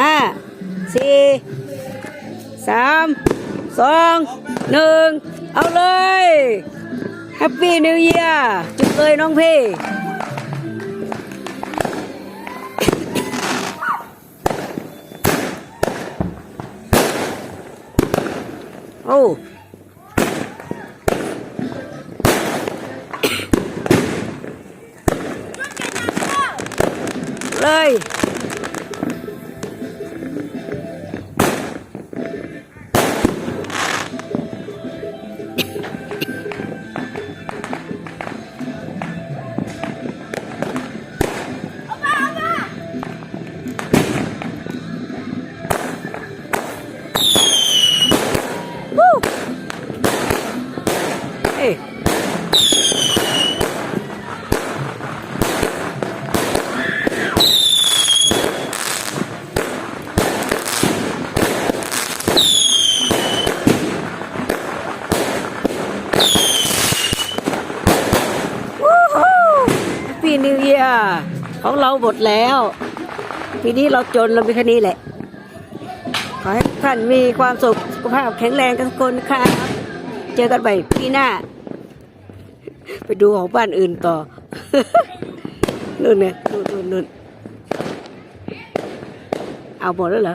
ห้าสี่สามสองหนึ่งเอาเลยแฮปปี้นิวเยียร์จุดเลยน้องพี่โอ้เลย ปีนิวเยียของเราหมดแล้ว ปีนี้เราจนเรามีแค่นี้แหละ ขอให้ท่านมีความสุขสุขภาพแข็งแรงกันทุกคนครับ เจอกันใหม่ปีหน้า ไปดูของบ้านอื่นต่อนู่นเนี่ยนู่นนู่นเอาหมดแล้วเหรอ